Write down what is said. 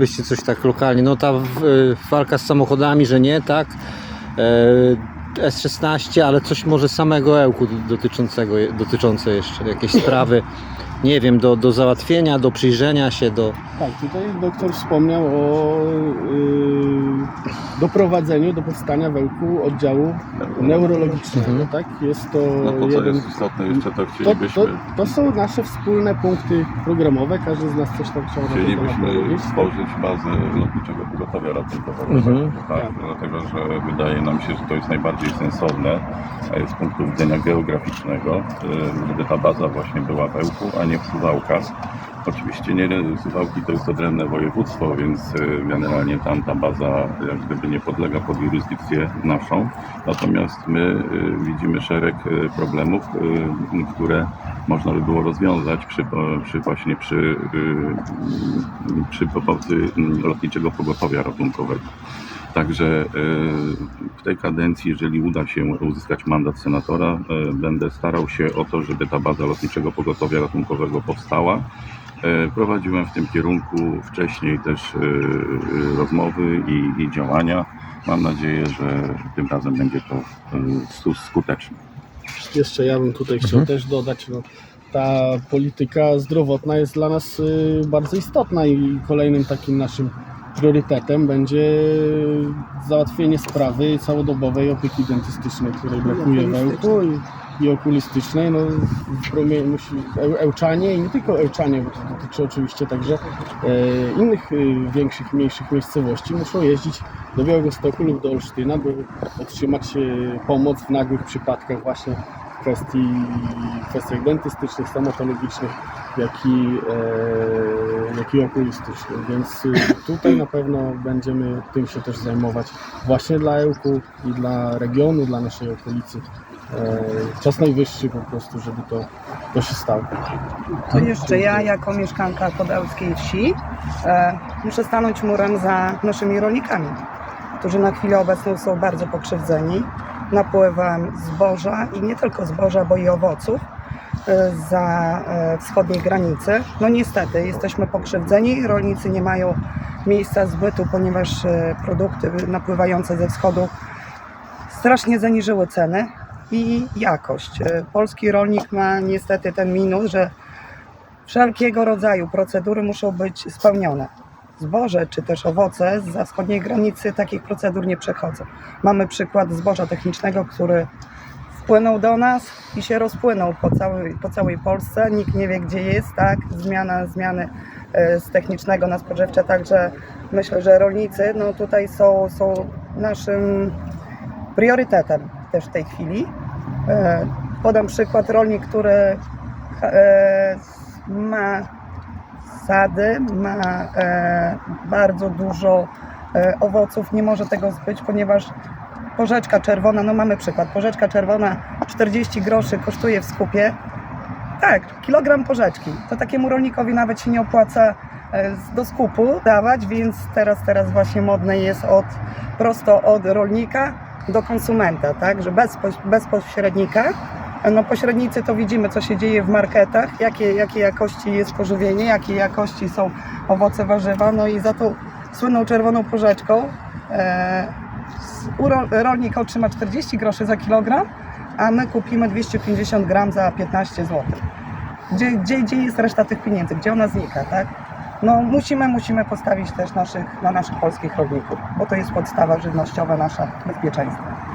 Byście coś tak lokalnie, no ta y, walka z samochodami, że nie, tak? E, S16, ale coś może samego Ełku dotyczącego, dotyczące jeszcze, jakieś sprawy, nie wiem, do, do załatwienia, do przyjrzenia się, do... Tak, tutaj doktor wspomniał o y, doprowadzeniu do powstania w Ełku oddziału neurologicznego, Mhm. tak? Jest to No to co jeden... jest istotne jeszcze, to To, chcielibyśmy, to, to są nasze wspólne punkty programowe, każdy z nas coś tam chciał chcielibyśmy stworzyć bazę lotniczego pogotowia ratunkowego. Mhm. Tak, dlatego że wydaje nam się, że to jest najbardziej sensowne e, z punktu widzenia geograficznego, e, żeby ta baza właśnie była w Ełku, a nie w Suwałkach. Oczywiście nie, Suwałki to jest odrębne województwo, więc e, generalnie tam ta baza jak gdyby nie podlega pod jurysdykcję naszą. Natomiast my e, widzimy szereg e, problemów, które można by było rozwiązać przy, przy właśnie przy, przy pomocy lotniczego pogotowia ratunkowego. Także y, w tej kadencji, jeżeli uda się uzyskać mandat senatora, y, będę starał się o to, żeby ta baza lotniczego pogotowia ratunkowego powstała. Y, Prowadziłem w tym kierunku wcześniej też rozmowy i, i działania. Mam nadzieję, że tym razem będzie to skuteczne. Jeszcze ja bym tutaj chciał Mhm. też dodać, no, ta polityka zdrowotna jest dla nas y, bardzo istotna i kolejnym takim naszym priorytetem będzie załatwienie sprawy całodobowej opieki dentystycznej, której brakuje w Ełku i, i okulistycznej. No, w promie, musi, Eł- Ełczanie i nie tylko Ełczanie, bo to dotyczy oczywiście także e, innych y, większych, mniejszych miejscowości, muszą jeździć do Białegostoku lub do Olsztyna, by otrzymać e, pomoc w nagłych przypadkach właśnie kwestii, kwestiach dentystycznych, stomatologicznych, jak i, e, jak i okulistycznych. Więc y, tutaj na pewno będziemy tym się też zajmować właśnie dla Ełku i dla regionu, dla naszej okolicy. E, czas najwyższy po prostu, żeby to, to się stało. To jeszcze ja, jako mieszkanka podolskiej wsi, e, muszę stanąć murem za naszymi rolnikami, którzy na chwilę obecną są bardzo pokrzywdzeni napływem zboża i nie tylko zboża, bo i owoców e, za e, wschodniej granicy. No niestety, jesteśmy pokrzywdzeni, rolnicy nie mają miejsca zbytu, ponieważ e, produkty napływające ze wschodu strasznie zaniżyły ceny i jakość. Polski rolnik ma niestety ten minus, że wszelkiego rodzaju procedury muszą być spełnione. Zboże czy też owoce z wschodniej granicy takich procedur nie przechodzą. Mamy przykład zboża technicznego, który wpłynął do nas i się rozpłynął po całej, po całej Polsce. Nikt nie wie, gdzie jest, tak? Zmiana, zmiany e, z technicznego na spożywcze, także myślę, że rolnicy no tutaj są, są naszym priorytetem też w tej chwili. E, Podam przykład rolnik, który e, ma sady, ma e, bardzo dużo e, owoców, nie może tego zbyć, ponieważ porzeczka czerwona, no mamy przykład, porzeczka czerwona 40 groszy kosztuje w skupie. Tak, kilogram porzeczki. To takiemu rolnikowi nawet się nie opłaca e, do skupu dawać, więc teraz, teraz właśnie modne jest od, prosto od rolnika do konsumenta, tak, że bez, bez pośrednika. No pośrednicy to widzimy, co się dzieje w marketach, jakie, jakie jakości jest pożywienie, jakie jakości są owoce, warzywa, no i za tą słynną czerwoną porzeczką e, rolnik otrzyma 40 groszy za kilogram, a my kupimy 250 gram za 15 zł. Gdzie, gdzie, gdzie jest reszta tych pieniędzy? Gdzie ona znika, tak? No musimy, musimy postawić też naszych, na naszych polskich rolników, bo to jest podstawa żywnościowa nasza bezpieczeństwa.